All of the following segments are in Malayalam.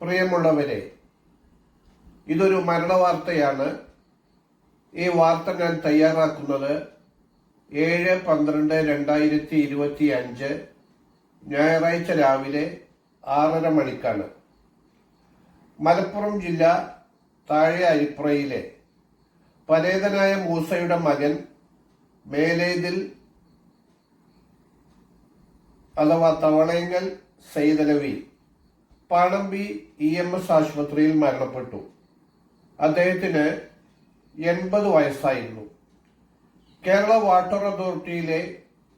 പ്രിയമുള്ളവരെ ഇതൊരു മരണവാർത്തയാണ്. ഈ വാർത്ത ഞാൻ തയ്യാറാക്കുന്നത് ഏഴ് പന്ത്രണ്ട് രണ്ടായിരത്തി ഇരുപത്തി അഞ്ച് ഞായറാഴ്ച രാവിലെ ആറര മണിക്കാണ്. മലപ്പുറം ജില്ല താഴെ അരിപ്രയിലെ പരേതനായ മൂസയുടെ മകൻ മേലേതിൽ അഥവാ Thavalayankal Saithalavi Panambi E M S ആശുപത്രിയിൽ മരണപ്പെട്ടു. അദ്ദേഹത്തിന് എൺപത് വയസ്സായിരുന്നു. കേരള വാട്ടർ അതോറിറ്റിയിലെ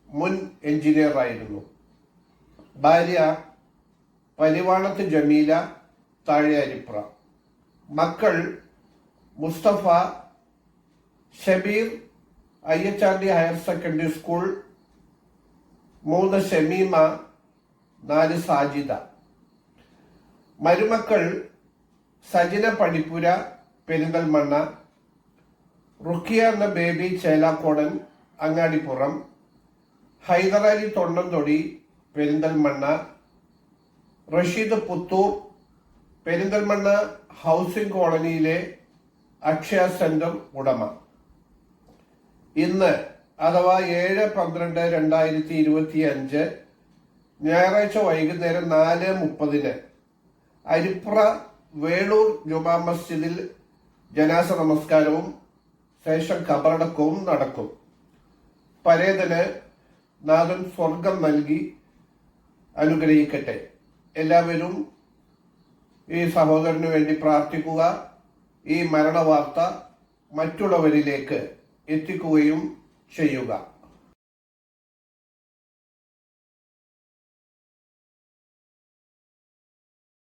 മുൻ എഞ്ചിനീയർ ആയിരുന്നു ഭാര്യ പരിവാണത്ത് ജമീല താഴെ അരിപ്ര. മക്കൾ Musthafa Shabeer I H R D higher secondary school മൂന്ന് ഷമീമ നാല് സാജിദ. മരുമക്കൾ സജിന പടിപ്പുര പെരിന്തൽമണ്ണ റുക്കിയ എന്ന ബേബി ചേലാക്കോടൻ അങ്ങാടിപ്പുറം ഹൈദരാലി തൊണ്ണംതൊടി പെരിന്തൽമണ്ണ റഷീദ് പുത്തൂർ പെരിന്തൽമണ്ണ ഹൗസിംഗ് കോളനിയിലെ അക്ഷയ സെന്റർ ഉടമ. ഇന്ന് അഥവാ ഏഴ് പന്ത്രണ്ട് രണ്ടായിരത്തി ഇരുപത്തി അഞ്ച് ഞായറാഴ്ച വൈകുന്നേരം നാല് മുപ്പതിന് അരിപ്ര വേളൂർ ജുമാ മസ്ജിദിൽ ജനാസ നമസ്കാരവും ശേഷം ഖബറടക്കവും നടക്കും. പരേതന് നാഥൻ സ്വർഗം നൽകി അനുഗ്രഹിക്കട്ടെ. എല്ലാവരും ഈ സഹോദരന് വേണ്ടി പ്രാർത്ഥിക്കുക. ഈ മരണവാർത്ത മറ്റുള്ളവരിലേക്ക് എത്തിക്കുകയും ചെയ്യുക.